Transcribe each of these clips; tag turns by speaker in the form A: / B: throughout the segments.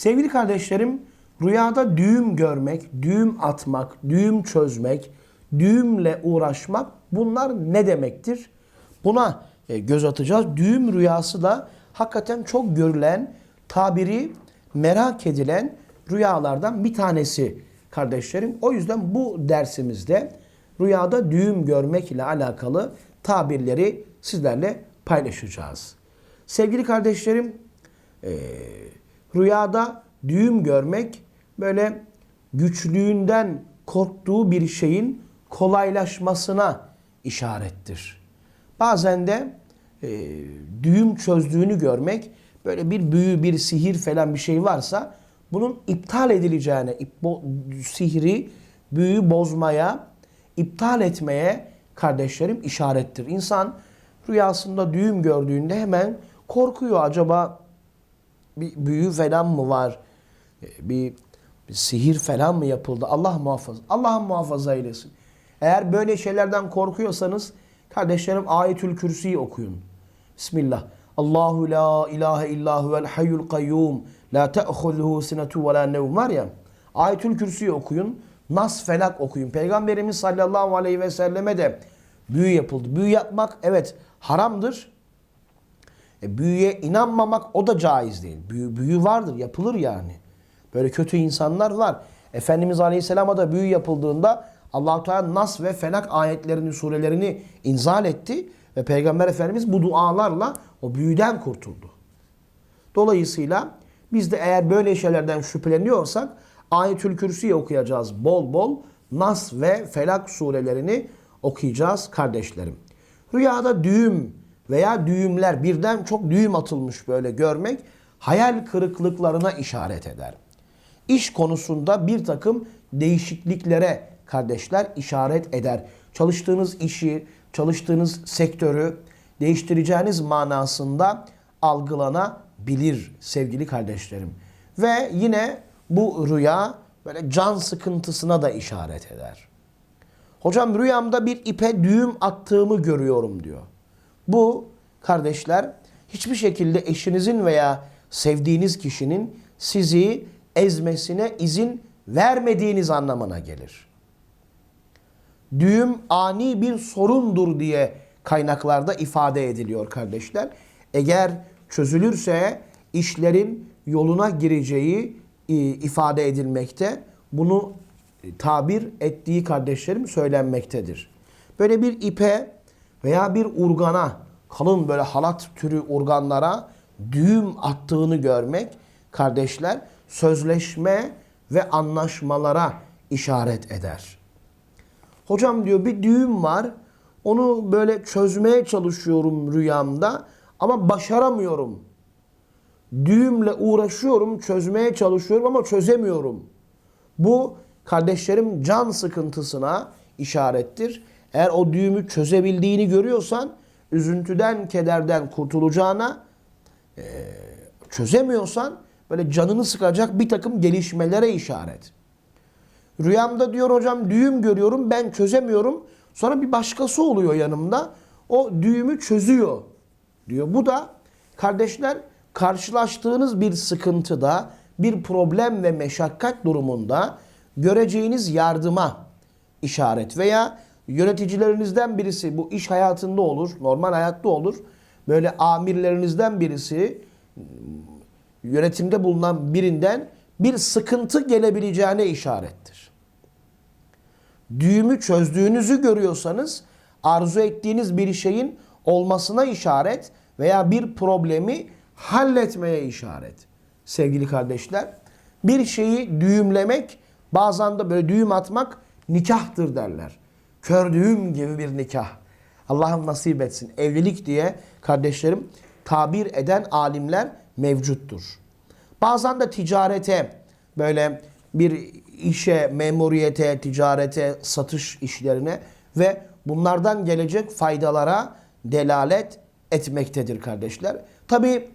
A: Sevgili kardeşlerim, rüyada düğüm görmek, düğüm atmak, düğüm çözmek, düğümle uğraşmak bunlar ne demektir? Buna e, göz atacağız. Düğüm rüyası da hakikaten çok görülen, tabiri merak edilen rüyalardan bir tanesi kardeşlerim. O yüzden bu dersimizde rüyada düğüm görmek ile alakalı tabirleri sizlerle paylaşacağız. Sevgili kardeşlerim, e, rüyada düğüm görmek böyle güçlüğünden korktuğu bir şeyin kolaylaşmasına işarettir. Bazen de e, düğüm çözdüğünü görmek böyle bir büyü, bir sihir falan bir şey varsa bunun iptal edileceğine, sihri, büyü bozmaya, iptal etmeye kardeşlerim işarettir. İnsan rüyasında düğüm gördüğünde hemen korkuyor. Acaba bir büyü falan mı var? E, Bir, bir sihir falan mı yapıldı? Allah muhafaza. Allah muhafaza eylesin. Eğer böyle şeylerden korkuyorsanız kardeşlerim Ayetül Kürsi'yi okuyun. Bismillah. Allahu la ilahe illa huvel hayyul kayyum la te'khuzuhu sinetu ve la nevm var ya. Ayetül Kürsi'yi okuyun. Nas felak okuyun. Peygamberimiz sallallahu aleyhi ve selleme de büyü yapıldı. Büyü yapmak evet haramdır. E, büyüye inanmamak o da caiz değil. Büyü, büyü vardır, yapılır yani. Böyle kötü insanlar var. Efendimiz Aleyhisselam'a da büyü yapıldığında allah Teala Nas ve Felak ayetlerini, surelerini inzal etti. Ve Peygamber Efendimiz bu dualarla o büyüden kurtuldu. Dolayısıyla biz de eğer böyle şeylerden şüpheleniyorsak Ayetül Kürsi'yi okuyacağız bol bol. Nas ve Felak surelerini okuyacağız kardeşlerim. Rüyada düğüm veya düğümler birden çok düğüm atılmış böyle görmek hayal kırıklıklarına işaret eder. İş konusunda bir takım değişikliklere kardeşler işaret eder. Çalıştığınız işi, çalıştığınız sektörü değiştireceğiniz manasında algılanabilir sevgili kardeşlerim. Ve yine bu rüya böyle can sıkıntısına da işaret eder. Hocam rüyamda bir ipe düğüm attığımı görüyorum diyor. Bu kardeşler hiçbir şekilde eşinizin veya sevdiğiniz kişinin sizi ezmesine izin vermediğiniz anlamına gelir. Düğüm ani bir sorundur diye kaynaklarda ifade ediliyor kardeşler. Eğer çözülürse işlerin yoluna gireceği e, ifade edilmekte. Bunu tabir ettiği kardeşlerim söylenmektedir. Böyle bir ipe veya bir urgana, kalın böyle halat türü urganlara düğüm attığını görmek kardeşler sözleşme ve anlaşmalara işaret eder. Hocam diyor bir düğüm var. Onu böyle çözmeye çalışıyorum rüyamda ama başaramıyorum. Düğümle uğraşıyorum, çözmeye çalışıyorum ama çözemiyorum. Bu kardeşlerim can sıkıntısına işarettir. Eğer o düğümü çözebildiğini görüyorsan üzüntüden, kederden kurtulacağına e, çözemiyorsan böyle canını sıkacak bir takım gelişmelere işaret. Rüyamda diyor hocam düğüm görüyorum ben çözemiyorum. Sonra bir başkası oluyor yanımda. O düğümü çözüyor diyor. Bu da kardeşler karşılaştığınız bir sıkıntıda, bir problem ve meşakkat durumunda göreceğiniz yardıma işaret veya yöneticilerinizden birisi bu iş hayatında olur, normal hayatta olur. Böyle amirlerinizden birisi yönetimde bulunan birinden bir sıkıntı gelebileceğine işarettir. Düğümü çözdüğünüzü görüyorsanız arzu ettiğiniz bir şeyin olmasına işaret veya bir problemi halletmeye işaret. Sevgili kardeşler, bir şeyi düğümlemek, bazen de böyle düğüm atmak nikahtır derler. Kör düğüm gibi bir nikah. Allah'ım nasip etsin. Evlilik diye kardeşlerim tabir eden alimler mevcuttur. Bazen de ticarete böyle bir işe, memuriyete, ticarete, satış işlerine ve bunlardan gelecek faydalara delalet etmektedir kardeşler. Tabi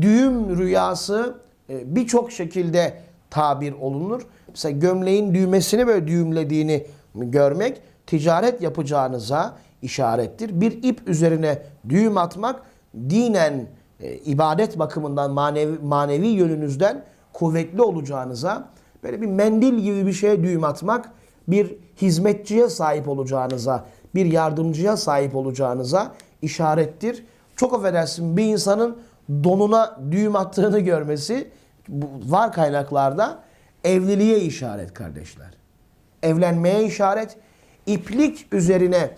A: düğüm rüyası e, birçok şekilde tabir olunur. Mesela gömleğin düğmesini böyle düğümlediğini görmek ticaret yapacağınıza işarettir. Bir ip üzerine düğüm atmak dinen e, ibadet bakımından manevi, manevi yönünüzden kuvvetli olacağınıza, böyle bir mendil gibi bir şeye düğüm atmak, bir hizmetçiye sahip olacağınıza, bir yardımcıya sahip olacağınıza işarettir. Çok affedersin bir insanın donuna düğüm attığını görmesi var kaynaklarda evliliğe işaret kardeşler. Evlenmeye işaret, iplik üzerine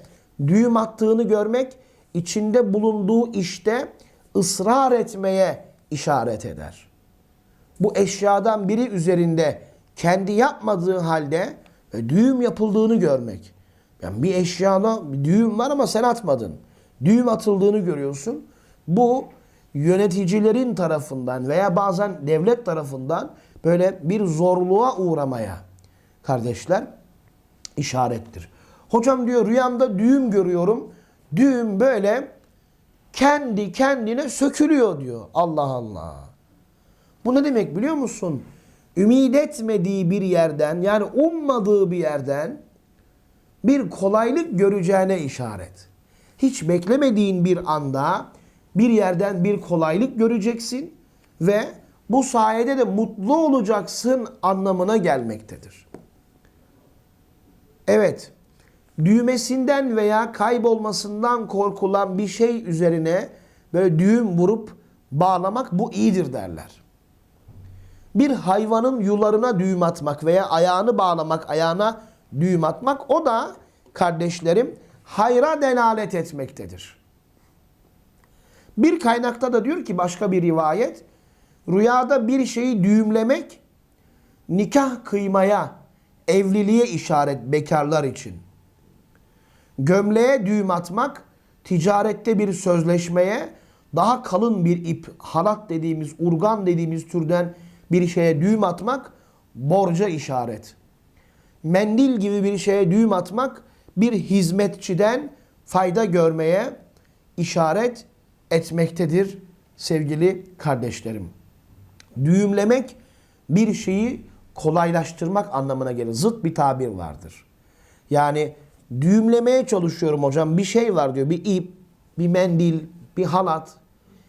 A: düğüm attığını görmek içinde bulunduğu işte ısrar etmeye işaret eder. Bu eşyadan biri üzerinde kendi yapmadığı halde e, düğüm yapıldığını görmek. Yani bir eşyada bir düğüm var ama sen atmadın. Düğüm atıldığını görüyorsun. Bu yöneticilerin tarafından veya bazen devlet tarafından böyle bir zorluğa uğramaya kardeşler işarettir. Hocam diyor rüyamda düğüm görüyorum. Düğüm böyle kendi kendine sökülüyor diyor. Allah Allah. Bu ne demek biliyor musun? Ümid etmediği bir yerden yani ummadığı bir yerden bir kolaylık göreceğine işaret. Hiç beklemediğin bir anda bir yerden bir kolaylık göreceksin ve bu sayede de mutlu olacaksın anlamına gelmektedir. Evet, düğmesinden veya kaybolmasından korkulan bir şey üzerine böyle düğüm vurup bağlamak bu iyidir derler. Bir hayvanın yularına düğüm atmak veya ayağını bağlamak, ayağına düğüm atmak o da kardeşlerim hayra delalet etmektedir. Bir kaynakta da diyor ki başka bir rivayet rüyada bir şeyi düğümlemek nikah kıymaya, evliliğe işaret bekarlar için. Gömleğe düğüm atmak ticarette bir sözleşmeye daha kalın bir ip, halat dediğimiz, urgan dediğimiz türden bir şeye düğüm atmak borca işaret. Mendil gibi bir şeye düğüm atmak bir hizmetçiden fayda görmeye işaret etmektedir sevgili kardeşlerim. Düğümlemek bir şeyi kolaylaştırmak anlamına gelir. Zıt bir tabir vardır. Yani düğümlemeye çalışıyorum hocam. Bir şey var diyor. Bir ip, bir mendil, bir halat.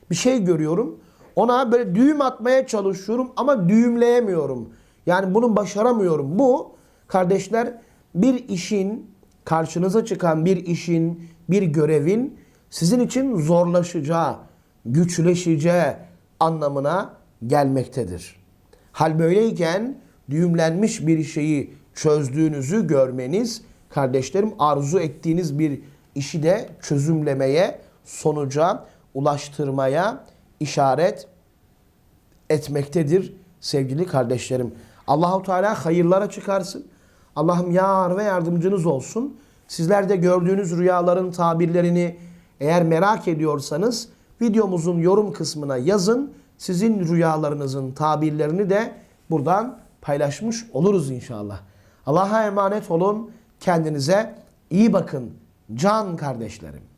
A: Bir şey görüyorum. Ona böyle düğüm atmaya çalışıyorum ama düğümleyemiyorum. Yani bunu başaramıyorum. Bu kardeşler bir işin karşınıza çıkan bir işin, bir görevin sizin için zorlaşacağı, güçleşeceği anlamına gelmektedir. Hal böyleyken düğümlenmiş bir şeyi çözdüğünüzü görmeniz kardeşlerim arzu ettiğiniz bir işi de çözümlemeye, sonuca ulaştırmaya işaret etmektedir sevgili kardeşlerim. Allahu Teala hayırlara çıkarsın. Allah'ım yar ve yardımcınız olsun. Sizler de gördüğünüz rüyaların tabirlerini eğer merak ediyorsanız videomuzun yorum kısmına yazın. Sizin rüyalarınızın tabirlerini de buradan paylaşmış oluruz inşallah. Allah'a emanet olun. Kendinize iyi bakın can kardeşlerim.